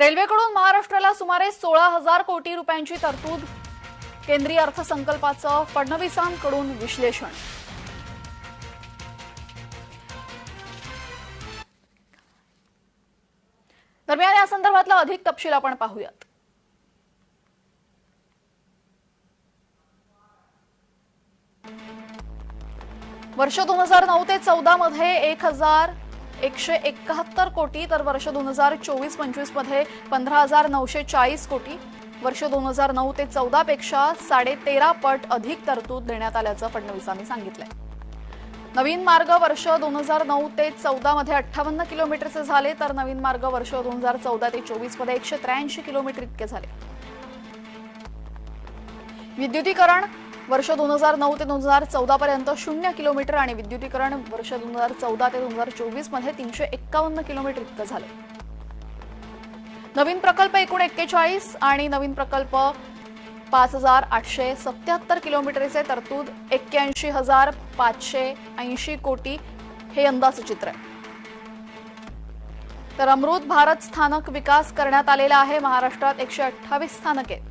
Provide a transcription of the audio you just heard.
रेल्वेकडून महाराष्ट्राला सुमारे सोळा हजार कोटी रुपयांची तरतूद केंद्रीय अर्थसंकल्पाचं फडणवीसांकडून विश्लेषण. दरम्यान या संदर्भातला अधिक तपशील आपण पाहूयात. वर्ष दोन हजार नऊ ते चौदा मध्ये एक हजार एकशे एकाहत्तर कोटी तर वर्ष दोन हजार चोवीस पंचवीसमध्ये पंधरा हजार नऊशे चाळीस कोटी. वर्ष दोन हजार नऊ ते चौदा पेक्षा साडे तेरा पट अधिक तरतूद देण्यात आल्याचं फडणवीसांनी सांगितलंय. नवीन मार्ग वर्ष दोन हजार नऊ ते चौदा मध्ये अठ्ठावन्न किलोमीटरचे झाले तर नवीन मार्ग वर्ष दोन हजार चौदा ते चोवीसमध्ये एकशे त्र्याऐंशी किलोमीटर इतके झाले. विद्युतीकरण वर्ष दोन हजार नऊ ते दोन हजार चौदा पर्यंत शून्य किलोमीटर आणि विद्युतीकरण वर्ष दोन हजार चौदा ते दोन हजार चोवीसमध्ये तीनशे एक्कावन्न किलोमीटर इतकं झालं. नवीन प्रकल्प एकूण एक्केचाळीस आणि नवीन प्रकल्प पाच हजार आठशे सत्याहत्तर किलोमीटरचे तरतूद एक्क्याऐंशी हजार पाचशे ऐंशी कोटी हे यंदाचं चित्र आहे. तर अमृत भारत स्थानक विकास करण्यात आलेला आहे. महाराष्ट्रात एकशे अठ्ठावीस स्थानके. आहेत.